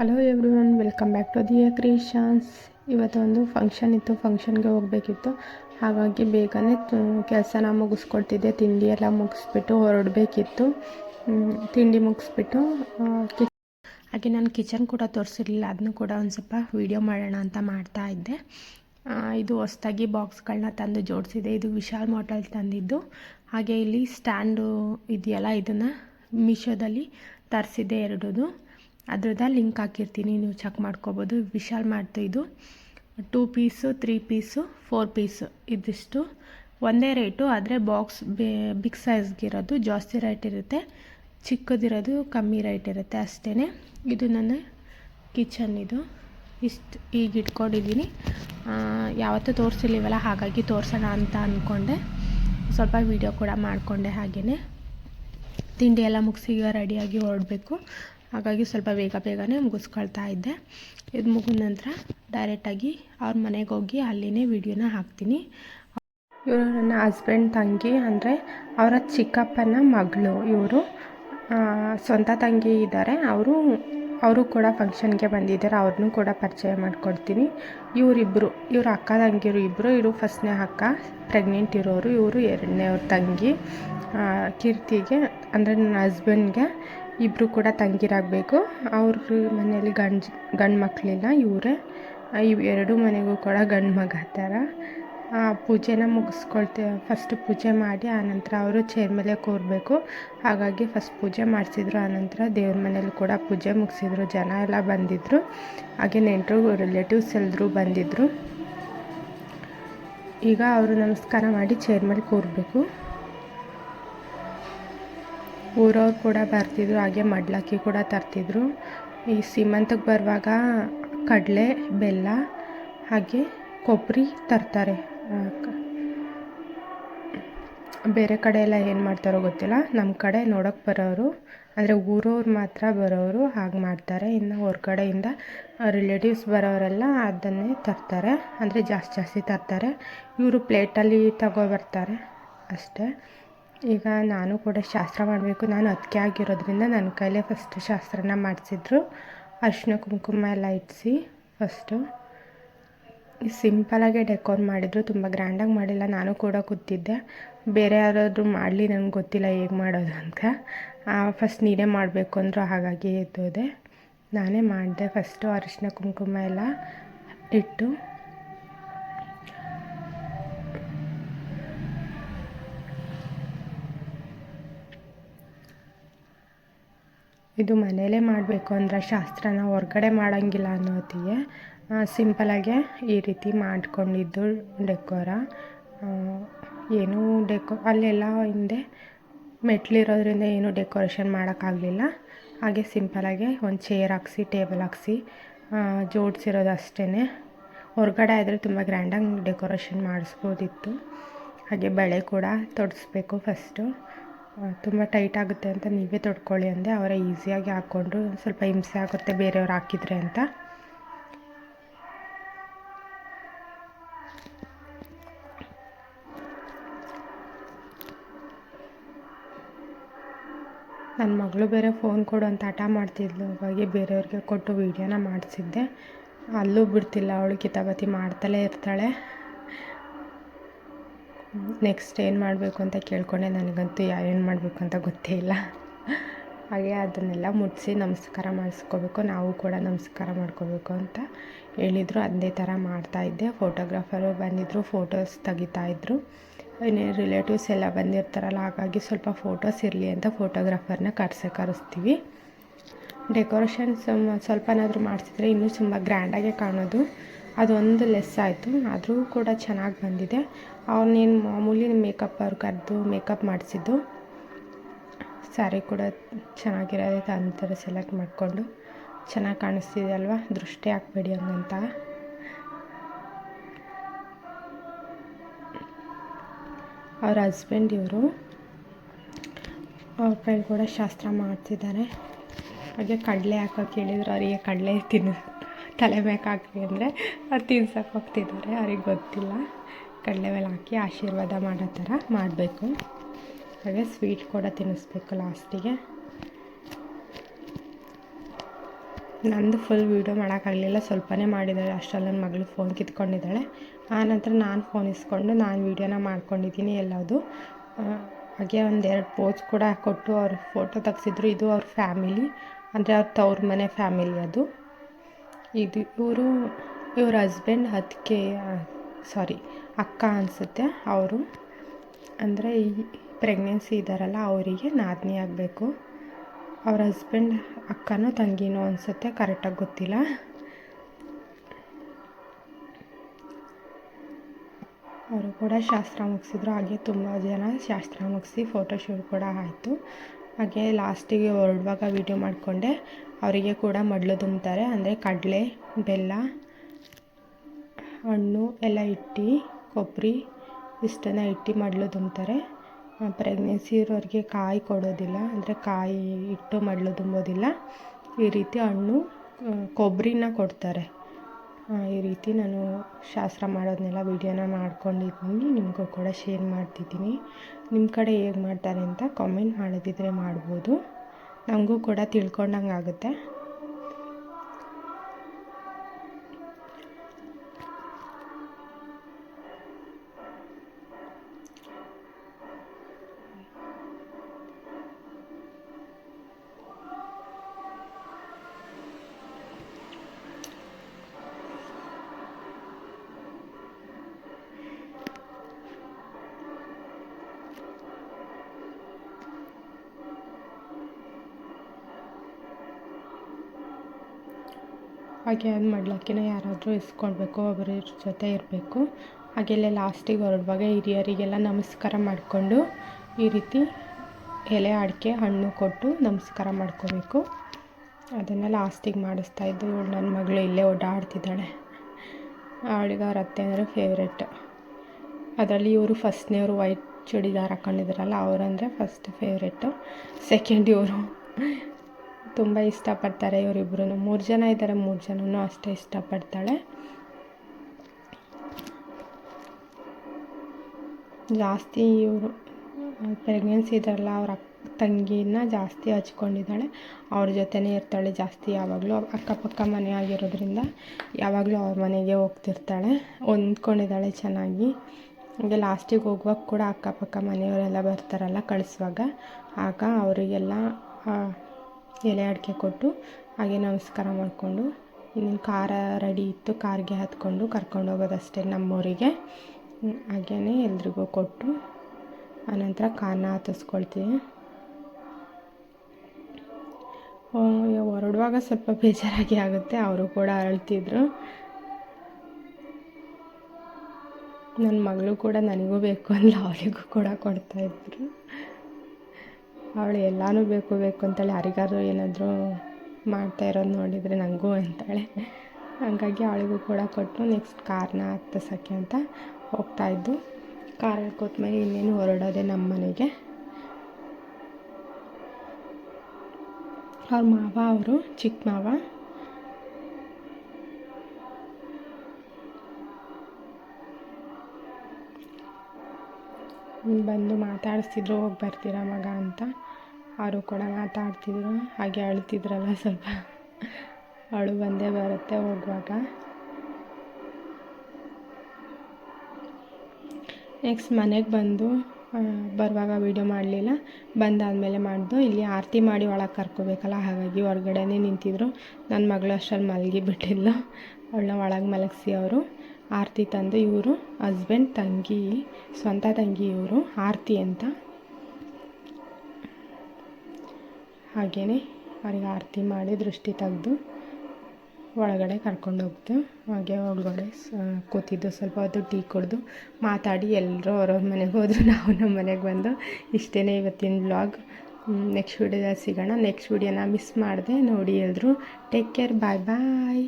Hello everyone welcome back to the creations ಇವತ್ತೊಂದು function ಇತ್ತು ಫಂಕ್ಷನ್ಗೆ ಹೋಗಬೇಕಿತ್ತು. ಹಾಗಾಗಿ ಬೇಗನೆ ಕೆಲಸನ ಮುಗಿಸ್ಕೊಳ್ತಿದ್ದೆ ತಿಂಡಿ ಎಲ್ಲ ಮುಗಿಸ್ಬಿಟ್ಟು ಹೊರಡಬೇಕಿತ್ತು. ತಿಂಡಿ ಮುಗಿಸ್ಬಿಟ್ಟು ಹಾಗೆ ನಾನು ಕಿಚನ್ ಕೂಡ ತೋರಿಸಿರಲಿಲ್ಲ ಅದನ್ನು ಕೂಡ ಒಂದು ಸ್ವಲ್ಪ ವೀಡಿಯೋ ಮಾಡೋಣ ಅಂತ ಮಾಡ್ತಾ ಇದ್ದೆ. ಇದು ಹೊಸ್ದಾಗಿ ಬಾಕ್ಸ್ಗಳನ್ನ ತಂದು ಜೋಡಿಸಿದೆ. ಇದು ವಿಶಾಲ್ ಮಾಟಲ್ ತಂದಿದ್ದು. ಹಾಗೆ ಇಲ್ಲಿ ಸ್ಟ್ಯಾಂಡು ಇದೆಯಲ್ಲ, ಇದನ್ನು ಮೀಶೋದಲ್ಲಿ ತರಿಸಿದೆ ಎರಡದು. ಅದ್ರದ್ದು ಲಿಂಕ್ ಹಾಕಿರ್ತೀನಿ, ನೀವು ಚೆಕ್ ಮಾಡ್ಕೋಬೋದು. ವಿಶಾಲ್ ಮಾಡ್ತು ಇದು. Two piece three piece four piece ಇದಿಷ್ಟು. ಒಂದೇ ರೇಟು ಆದರೆ ಬಾಕ್ಸ್ ಬಿಗ್ ಸೈಜ್ಗಿರೋದು ಜಾಸ್ತಿ ರೇಟ್ ಇರುತ್ತೆ. ಚಿಕ್ಕದಿರೋದು ಕಮ್ಮಿ ರೇಟ್ ಇರುತ್ತೆ ಅಷ್ಟೇ ಇದು ನನ್ನ ಕಿಚನ್ ಇದು. ಇಷ್ಟು ಈಗ ಇಟ್ಕೊಂಡಿದ್ದೀನಿ ಯಾವತ್ತೂ ತೋರಿಸಿಲ್ಲಿವಲ್ಲ ಹಾಗಾಗಿ ತೋರಿಸೋಣ ಅಂತ ಅಂದ್ಕೊಂಡೆ ಸ್ವಲ್ಪ ವೀಡಿಯೋ ಕೂಡ ಮಾಡಿಕೊಂಡೆ ಹಾಗೆಯೇ ತಿಂಡಿ ಎಲ್ಲ ಮುಗಿಸಿ ರೆಡಿಯಾಗಿ ಹೊರಡಬೇಕು. ಹಾಗಾಗಿ ಸ್ವಲ್ಪ ಬೇಗ ಬೇಗನೆ ಮುಗಿಸ್ಕೊಳ್ತಾ ಇದ್ದೆ. ಇದು ಮುಗಿದ ನಂತರ ಡೈರೆಕ್ಟಾಗಿ ಅವ್ರ ಮನೆಗೆ ಹೋಗಿ ಅಲ್ಲಿನೇ ವಿಡಿಯೋನ ಹಾಕ್ತೀನಿ. ಇವರು ನನ್ನ ಹಸ್ಬೆಂಡ್ ತಂಗಿ ಅಂದರೆ ಅವರ ಚಿಕ್ಕಪ್ಪನ ಮಗಳು ಇವರು. ಸ್ವಂತ ತಂಗಿ ಇದ್ದಾರೆ ಅವರು ಅವರು ಕೂಡ ಫಂಕ್ಷನ್ಗೆ ಬಂದಿದ್ದಾರೆ ಅವ್ರನ್ನೂ ಕೂಡ ಪರಿಚಯ ಮಾಡಿಕೊಡ್ತೀನಿ. ಇವರಿಬ್ಬರು ಇವ್ರ ಅಕ್ಕ, ತಂಗಿರು ಇಬ್ಬರು ಇವರು ಫಸ್ಟ್ನೇ ಅಕ್ಕ ಪ್ರೆಗ್ನೆಂಟ್ ಇರೋರು. ಇವರು ಎರಡನೇ ಅವ್ರ ತಂಗಿ. ಕೀರ್ತಿಗೆ ಅಂದರೆ ನನ್ನ ಹಸ್ಬೆಂಡ್ಗೆ ಇಬ್ಬರು ಕೂಡ ತಂಗಿರಾಗಬೇಕು. ಅವ್ರ ಮನೇಲಿ ಗಂಡು ಗಂಡು ಮಕ್ಕಳಿಲ್ಲ ಇವರೇ. ಇವು ಎರಡು ಮನೆಗೂ ಕೂಡ ಗಂಡು ಮಗ ಥರ ಆ, ಪೂಜೆನ ಮುಗಿಸ್ಕೊಳ್ತೇವೆ ಫಸ್ಟ್ ಪೂಜೆ ಮಾಡಿ ಆನಂತರ ಅವರು ಚೇರ್ ಮೇಲೆ ಕೂರಬೇಕು. ಹಾಗಾಗಿ ಫಸ್ಟ್ ಪೂಜೆ ಮಾಡಿಸಿದ್ರು ಆನಂತರ ದೇವ್ರ ಮನೇಲಿ ಕೂಡ ಪೂಜೆ ಮುಗಿಸಿದ್ರು. ಜನ ಎಲ್ಲ ಬಂದಿದ್ದರು ಹಾಗೆ ನೆಂಟರು ರಿಲೇಟಿವ್ಸ್ ಎಲ್ಲರೂ ಬಂದಿದ್ದರು ಈಗ ಅವರು ನಮಸ್ಕಾರ ಮಾಡಿ ಚೇರ್ ಮೇಲೆ ಕೂರಬೇಕು. ಊರವ್ರು ಕೂಡ ಬರ್ತಿದ್ರು, ಹಾಗೆ ಮಡ್ಲಕ್ಕಿ ಕೂಡ ತರ್ತಿದ್ರು. ಈ ಸೀಮಂತಕ್ಕೆ ಬರುವಾಗ ಕಡಲೆ, ಬೆಲ್ಲ, ಹಾಗೆ ಕೊಬ್ಬರಿ ತರ್ತಾರೆ. ಬೇರೆ ಕಡೆ ಎಲ್ಲ ಏನು ಮಾಡ್ತಾರೋ ಗೊತ್ತಿಲ್ಲ. ನಮ್ಮ ಕಡೆ ನೋಡೋಕ್ಕೆ ಬರೋರು, ಅಂದರೆ ಊರವ್ರು ಮಾತ್ರ ಬರೋರು ಹಾಗೆ ಮಾಡ್ತಾರೆ. ಇನ್ನು ಹೊರಗಡೆಯಿಂದ ರಿಲೇಟಿವ್ಸ್ ಬರೋರೆಲ್ಲ ಅದನ್ನೇ ತರ್ತಾರೆ. ಅಂದರೆ ಜಾಸ್ತಿ ಜಾಸ್ತಿ ತರ್ತಾರೆ. ಇವರು ಪ್ಲೇಟಲ್ಲಿ ತಗೊಬರ್ತಾರೆ ಅಷ್ಟೇ. ಈಗ ನಾನು ಕೂಡ ಶಾಸ್ತ್ರ ಮಾಡಬೇಕು. ನಾನು ಅದಕ್ಕೆ ಆಗಿರೋದ್ರಿಂದ ನನ್ನ ಕೈಲೇ ಫಸ್ಟ್ ಶಾಸ್ತ್ರನ ಮಾಡಿಸಿದ್ರು. ಅರಿಶಿನ ಕುಂಕುಮ ಎಲ್ಲ ಇಡಿಸಿ ಫಸ್ಟು ಸಿಂಪಲಾಗೆ ಡೆಕೋರ್ ಮಾಡಿದ್ರು. ತುಂಬ ಗ್ರ್ಯಾಂಡಾಗಿ ಮಾಡಿಲ್ಲ. ನಾನು ಕೂಡ ಕೂತಿದ್ದೆ. ಬೇರೆ ಯಾರಾದರೂ ಮಾಡಲಿ ನನಗೆ ಗೊತ್ತಿಲ್ಲ ಹೇಗೆ ಮಾಡೋದು ಅಂತ. ಫಸ್ಟ್ ನೀನೇ ಮಾಡಬೇಕು ಅಂದರು ಹಾಗಾಗಿ ಎದ್ದೋದೆ. ನಾನೇ ಮಾಡಿದೆ ಫಸ್ಟು ಅರಿಶಿನ ಕುಂಕುಮ ಎಲ್ಲ ಇಟ್ಟು. ಇದು ಮನೇಲೇ ಮಾಡಬೇಕು ಅಂದರೆ ಶಾಸ್ತ್ರನ ಹೊರ್ಗಡೆ ಮಾಡೋಂಗಿಲ್ಲ ಅನ್ನೋತಿಗೆ ಸಿಂಪಲಾಗೆ ಈ ರೀತಿ ಮಾಡ್ಕೊಂಡಿದ್ದು ಡೆಕೋರ ಏನೂ ಡೆಕೋ ಅಲ್ಲೆಲ್ಲ ಹಿಂದೆ ಮೆಟ್ಲಿರೋದ್ರಿಂದ ಏನೂ ಡೆಕೋರೇಷನ್ ಮಾಡೋಕ್ಕಾಗಲಿಲ್ಲ. ಹಾಗೆ ಸಿಂಪಲಾಗೆ ಒಂದು ಚೇರ್ ಹಾಕ್ಸಿ ಟೇಬಲ್ ಹಾಕ್ಸಿ ಜೋಡಿಸಿರೋದು ಅಷ್ಟೇ ಹೊರ್ಗಡೆ ಆದರೆ ತುಂಬ ಗ್ರ್ಯಾಂಡಾಗಿ ಡೆಕೋರೇಷನ್ ಮಾಡಿಸ್ಬೋದಿತ್ತು. ಹಾಗೆ ಬಳೆ ಕೂಡ ತೊಡಿಸ್ಬೇಕು ಫಸ್ಟು ತುಂಬ ಟೈಟ್ ಆಗುತ್ತೆ ಅಂತ ನೀವೇ ತೊಡ್ಕೊಳ್ಳಿ ಅಂದೆ. ಅವರೇ ಈಸಿಯಾಗಿ ಹಾಕ್ಕೊಂಡ್ರು ಸ್ವಲ್ಪ ಹಿಂಸೆ ಆಗುತ್ತೆ ಬೇರೆಯವ್ರು ಹಾಕಿದ್ರೆ ಅಂತ. ನನ್ನ ಮಗಳು ಬೇರೆ ಫೋನ್ ಕೊಡು ಅಂತ ಹಠ ಮಾಡ್ತಿದ್ಲು. ಹಾಗೆ ಬೇರೆಯವ್ರಿಗೆ ಕೊಟ್ಟು ವೀಡಿಯೋನ ಮಾಡಿಸಿದ್ದೆ. ಅಲ್ಲೂ ಬಿಡ್ತಿಲ್ಲ. ಅವಳು ಕಿತಾಪತಿ ಮಾಡ್ತಲೇ ಇರ್ತಾಳೆ. ನೆಕ್ಸ್ಟ್ ಏನು ಮಾಡಬೇಕು ಅಂತ ಕೇಳ್ಕೊಂಡೆ. ನನಗಂತೂ ಏನು ಮಾಡಬೇಕು ಅಂತ ಗೊತ್ತೇ ಇಲ್ಲ. ಹಾಗೆ ಅದನ್ನೆಲ್ಲ ಮುಟ್ಟಿಸಿ ನಮಸ್ಕಾರ ಮಾಡಿಸ್ಕೋಬೇಕು. ನಾವು ಕೂಡ ನಮಸ್ಕಾರ ಮಾಡ್ಕೋಬೇಕು ಅಂತ ಹೇಳಿದರು. ಅದೇ ಥರ ಮಾಡ್ತಾಯಿದ್ದೆ ಫೋಟೋಗ್ರಾಫರು ಬಂದಿದ್ದರು ಫೋಟೋಸ್ ತೆಗಿತಾಯಿದ್ರು ಇನ್ನೇನು ರಿಲೇಟಿವ್ಸ್ ಎಲ್ಲ ಬಂದಿರ್ತಾರಲ್ಲ, ಹಾಗಾಗಿ ಸ್ವಲ್ಪ ಫೋಟೋಸ್ ಇರಲಿ ಅಂತ ಫೋಟೋಗ್ರಾಫರ್ನ ಕರ್ಸೆ ಕರೆಸ್ತೀವಿ. ಡೆಕೋರೇಷನ್ಸ್ ಸ್ವಲ್ಪನಾದರೂ ಮಾಡಿಸಿದ್ರೆ ಇನ್ನೂ ತುಂಬ ಗ್ರ್ಯಾಂಡಾಗೆ ಕಾಣೋದು. ಅದೊಂದು ಲೆಸ್ ಆಯಿತು. ಆದರೂ ಕೂಡ ಚೆನ್ನಾಗಿ ಬಂದಿದೆ. ಅವ್ರನ್ನೇನು ಮಾಮೂಲಿ ಮೇಕಪ್ ಅವ್ರು ಕರೆದು ಮೇಕಪ್ ಮಾಡಿಸಿದ್ದು. ಸ್ಯಾರಿ ಕೂಡ ಚೆನ್ನಾಗಿರೋದೈತೆ ಅಂತಾರೆ ಸೆಲೆಕ್ಟ್ ಮಾಡಿಕೊಂಡು ಚೆನ್ನಾಗಿ ಕಾಣಿಸ್ತಿದೆ ಅಲ್ವಾ? ದೃಷ್ಟಿ ಹಾಕ್ಬೇಡಿ ಹಂಗಂತ. ಅವ್ರ ಹಸ್ಬೆಂಡ್ ಇವರು. ಅವ್ರ ಕೈ ಕೂಡ ಶಾಸ್ತ್ರ ಮಾಡ್ತಿದ್ದಾರೆ. ಹಾಗೆ ಕಡಲೆ ಹಾಕೋಕೆ ಹೇಳಿದ್ರು ಅವರಿಗೆ ಕಡಲೆ ತಿನ್ನು ತಲೆ ಮೇಲೆ ಹಾಕಿ ಅಂದರೆ ಅದು ತಿನ್ಸಕ್ಕೆ ಹೋಗ್ತಿದ್ದಾರೆ, ಅವ್ರಿಗೆ ಗೊತ್ತಿಲ್ಲ. ಕಡಲೆ ಮೇಲೆ ಹಾಕಿ ಆಶೀರ್ವಾದ ಮಾಡೋ ಥರ ಮಾಡಬೇಕು. ಹಾಗೆ ಸ್ವೀಟ್ ಕೂಡ ತಿನ್ನಿಸ್ಬೇಕು ಲಾಸ್ಟಿಗೆ ನಂದು ಫುಲ್ ವೀಡಿಯೋ ಮಾಡೋಕ್ಕಾಗಲಿಲ್ಲ ಸ್ವಲ್ಪನೇ ಮಾಡಿದ್ದಾಳೆ ಅಷ್ಟರಲ್ಲಿ ನನ್ನ ಮಗಳು ಫೋನ್ ಕಿತ್ಕೊಂಡಿದ್ದಾಳೆ. ಆನಂತರ ನಾನು ಫೋನ್ ಇಸ್ಕೊಂಡು ನಾನು ವೀಡಿಯೋನ ಮಾಡ್ಕೊಂಡಿದ್ದೀನಿ ಎಲ್ಲದು. ಹಾಗೆ ಒಂದೆರಡು ಪೋಸ್ ಕೂಡ ಕೊಟ್ಟು ಅವ್ರ ಫೋಟೋ ತೆಗ್ಸಿದ್ರು. ಇದು ಅವ್ರ ಫ್ಯಾಮಿಲಿ ಅಂದರೆ ಅವ್ರ ತವ್ರ ಮನೆ ಫ್ಯಾಮಿಲಿ ಅದು. ಇದು ಇವರು, ಇವ್ರ ಹಸ್ಬೆಂಡ್ ಅದಕ್ಕೆ ಸಾರಿ ಅಕ್ಕ ಅನಿಸುತ್ತೆ. ಅವರು ಅಂದರೆ ಈ ಪ್ರೆಗ್ನೆನ್ಸಿ ಇದ್ದಾರಲ್ಲ ಅವರಿಗೆ ನಾದಿನಿ ಆಗಬೇಕು. ಅವ್ರ ಹಸ್ಬೆಂಡ್ ಅಕ್ಕನೋ ತಂಗಿನೋ ಅನಿಸುತ್ತೆ ಕರೆಕ್ಟಾಗಿ ಗೊತ್ತಿಲ್ಲ. ಅವರು ಕೂಡ ಶಾಸ್ತ್ರ ಮುಗಿಸಿದ್ರು, ಹಾಗೆ ತುಂಬ ಜನ ಶಾಸ್ತ್ರ ಮುಗಿಸಿ ಫೋಟೋಶೂಟ್ ಕೂಡ ಆಯಿತು. ಹಾಗೆ ಲಾಸ್ಟಿಗೆ ಹೊರಡುವಾಗ ವೀಡಿಯೋ ಮಾಡಿಕೊಂಡೆ. ಅವರಿಗೆ ಕೂಡ ಮಡಲು ತುಂಬ್ತಾರೆ ಅಂದರೆ ಕಡಲೆ, ಬೆಲ್ಲ, ಹಣ್ಣು ಎಲ್ಲ ಇಟ್ಟು, ಕೊಬ್ಬರಿ ಇಷ್ಟನ್ನು ಇಟ್ಟು ಮಡಲು ತುಂಬ್ತಾರೆ ಪ್ರೆಗ್ನೆನ್ಸಿ ಇರೋರಿಗೆ ಕಾಯಿ ಕೊಡೋದಿಲ್ಲ. ಅಂದರೆ ಕಾಯಿ ಇಟ್ಟು ಮಡಲು ತುಂಬೋದಿಲ್ಲ ಈ ರೀತಿ ಹಣ್ಣು ಕೊಬ್ಬರಿನ ಕೊಡ್ತಾರೆ. ಈ ರೀತಿ ನಾನು ಶಾಸ್ತ್ರ ಮಾಡೋದನ್ನೆಲ್ಲ ವೀಡಿಯೋನ ಮಾಡ್ಕೊಂಡಿದ್ದೀನಿ. ನಿಮಗೂ ಕೂಡ ಶೇರ್ ಮಾಡ್ತಿದ್ದೀನಿ. ನಿಮ್ಮ ಕಡೆ ಹೇಗೆ ಮಾಡ್ತಾರೆ ಅಂತ ಕಾಮೆಂಟ್ ಮಾಡೋದಿದ್ರೆ ಮಾಡ್ಬೋದು. ನಮಗೂ ಕೂಡ ತಿಳ್ಕೊಂಡಂಗೆ ಆಗುತ್ತೆ ಹಾಗೆ ಅದು ಮಾಡ್ಲಿಕ್ಕಿನ ಯಾರಾದರೂ ಇಸ್ಕೊಳ್ಬೇಕು ಒಬ್ಬರ ಜೊತೆ ಇರಬೇಕು. ಹಾಗೆಲ್ಲ ಲಾಸ್ಟಿಗೆ ಹೊರಡುವಾಗ ಹಿರಿಯರಿಗೆಲ್ಲ ನಮಸ್ಕಾರ ಮಾಡಿಕೊಂಡು ಈ ರೀತಿ ಎಲೆ, ಅಡಿಕೆ, ಹಣ್ಣು ಕೊಟ್ಟು ನಮಸ್ಕಾರ ಮಾಡ್ಕೋಬೇಕು. ಅದನ್ನು ಲಾಸ್ಟಿಗೆ ಮಾಡಿಸ್ತಾ ಇದ್ದು ನನ್ನ ಮಗಳು ಇಲ್ಲೇ ಓಡಾಡ್ತಿದ್ದಾಳೆ. ಅವಳಿಗೆ ಅವ್ರ ಅತ್ತೆ ಅಂದರೆ ಫೇವ್ರೆಟ್ ಅದರಲ್ಲಿ ಇವರು ಫಸ್ಟ್ನೇ ಅವರು ವೈಟ್ ಚೂಡಿದಾರ್ ಹಾಕ್ಕೊಂಡಿದ್ರಲ್ಲ ಅವರಂದರೆ ಫಸ್ಟ್ ಫೇವ್ರೆಟ್ಟು ಸೆಕೆಂಡ್ ಇವರು ತುಂಬ ಇಷ್ಟಪಡ್ತಾರೆ ಇವರಿಬ್ಬರು ಮೂರು ಜನ ಇದ್ದಾರೆ ಮೂರು ಜನನೂ ಅಷ್ಟೇ ಇಷ್ಟಪಡ್ತಾಳೆ. ಜಾಸ್ತಿ ಇವರು, ಪ್ರೆಗ್ನೆನ್ಸಿ ಇದ್ದಾರಲ್ಲ, ಅವ್ರ ಅಕ್ಕ ತಂಗಿನ ಜಾಸ್ತಿ ಹಚ್ಕೊಂಡಿದ್ದಾಳೆ. ಅವ್ರ ಜೊತೆನೇ ಇರ್ತಾಳೆ ಜಾಸ್ತಿ ಯಾವಾಗಲೂ. ಅಕ್ಕಪಕ್ಕ ಮನೆ ಆಗಿರೋದ್ರಿಂದ ಯಾವಾಗಲೂ ಅವ್ರ ಮನೆಗೆ ಹೋಗ್ತಿರ್ತಾಳೆ. ಹೊಂದ್ಕೊಂಡಿದ್ದಾಳೆ ಚೆನ್ನಾಗಿ. ಹಾಗೆ ಲಾಸ್ಟಿಗೆ ಹೋಗುವಾಗ ಕೂಡ ಅಕ್ಕಪಕ್ಕ ಮನೆಯವರೆಲ್ಲ ಬರ್ತಾರಲ್ಲ ಕಳಿಸುವಾಗ. ಆಗ ಅವರಿಗೆಲ್ಲ ಎಲೆ ಅಡಿಕೆ ಕೊಟ್ಟು ಹಾಗೆ ನಮಸ್ಕಾರ ಮಾಡಿಕೊಂಡು ಇನ್ನು ಖಾರ ರೆಡಿ ಇತ್ತು ಕಾರ್ಗೆ ಹತ್ಕೊಂಡು ಕರ್ಕೊಂಡು ಹೋಗೋದಷ್ಟೇ ನಮ್ಮೂರಿಗೆ. ಹಾಗೆಯೇ ಎಲ್ರಿಗೂ ಕೊಟ್ಟು ಆನಂತರ ಕಾರ್ನ ಹತ್ತಿಸ್ಕೊಳ್ತೀವಿ. ಹೊರಡುವಾಗ ಸ್ವಲ್ಪ ಬೇಜಾರಾಗಿ ಆಗುತ್ತೆ, ಅವರು ಕೂಡ ಅಳ್ತಿದ್ರು. ನನ್ನ ಮಗಳು ಕೂಡ ನನಗೂ ಬೇಕು ಅಂದ್ಲು ಅವಳಿಗೂ ಕೂಡ ಕೊಡ್ತಾಯಿದ್ರು ಅವಳು ಎಲ್ಲನೂ ಬೇಕು ಬೇಕು ಅಂತಾಳೆ ಯಾರಿಗಾದ್ರೂ ಏನಾದರೂ ಮಾಡ್ತಾ ಇರೋದು ನೋಡಿದರೆ ನನಗೂ ಅಂತಾಳೆ. ಹಾಗಾಗಿ ಅವಳಿಗೂ ಕೂಡ ಕೊಟ್ಟು ನೆಕ್ಸ್ಟ್ ಕಾರ್ನ ಹತ್ತಿಸೋಕ್ಕೆ ಅಂತ ಹೋಗ್ತಾಯಿದ್ದು ಕಾರಲ್ಲಿ ಕೊಟ್ಮೇಲೆ ಇನ್ನೇನು ಹೊರಡೋದೆ ನಮ್ಮ ಮನೆಗೆ. ಅವ್ರ ಮಾವ ಅವರು, ಚಿಕ್ಕ ಮಾವ ಬಂದು ಮಾತಾಡಿಸ್ತಿದ್ರು, ಹೋಗಿ ಬರ್ತೀರಾ ಮಗ ಅಂತ. ಅವರು ಕೂಡ ಮಾತಾಡ್ತಿದ್ರು, ಹಾಗೆ ಅಳ್ತಿದ್ರಲ್ಲ ಸ್ವಲ್ಪ. ಅವಳು ಬಂದೇ ಬರುತ್ತೆ ಹೋಗುವಾಗ. ನೆಕ್ಸ್ಟ್ ಮನೆಗೆ ಬಂದು ಬರುವಾಗ ವೀಡಿಯೋ ಮಾಡಲಿಲ್ಲ. ಬಂದಾದಮೇಲೆ ಮಾಡಿದ್ದು ಇಲ್ಲಿ ಆರತಿ ಮಾಡಿ ಒಳಗೆ ಕರ್ಕೋಬೇಕಲ್ಲ, ಹಾಗಾಗಿ ಹೊರಗಡೆನೇ ನಿಂತಿದ್ರು. ನನ್ನ ಮಗಳು ಅಷ್ಟರಲ್ಲಿ ಮಲಗಿ ಬಿಟ್ಟಿದ್ಲು ಅವಳನ್ನ ಒಳಗೆ ಮಲಗಿಸಿ ಅವರು. ಆರತಿ ತಂದು ಇವರು ಹಸ್ಬೆಂಡ್ ತಂಗಿ, ಸ್ವಂತ ತಂಗಿ ಇವರು ಆರತಿ ಅಂತ. ಹಾಗೇ ಅವ್ರಿಗೆ ಆರತಿ ಮಾಡಿ ದೃಷ್ಟಿ ತೆಗೆದು ಒಳಗಡೆ ಕರ್ಕೊಂಡು ಹೋಗ್ತು. ಹಾಗೆ ಒಳಗಡೆ ಕೂತಿದ್ದು. ಸ್ವಲ್ಪ ಹೊತ್ತು ಟೀ ಕುಡಿದು ಮಾತಾಡಿ ಎಲ್ಲರೂ ಅವ್ರವ್ರ ಮನೆಗೆ ಹೋದರು. ನಾವು ನಮ್ಮ ಮನೆಗೆ ಬಂದು ಇಷ್ಟೇ ಇವತ್ತಿನ ಬ್ಲಾಗ್ ನೆಕ್ಸ್ಟ್ ವೀಡಿಯೋದಲ್ಲಿ ಸಿಗೋಣ. ನೆಕ್ಸ್ಟ್ ವೀಡಿಯೋನ ಮಿಸ್ ಮಾಡಿದೆ. ನೋಡಿ ಎಲ್ಲರೂ ಟೇಕ್ ಕೇರ್ ಬಾಯ್ ಬಾಯ್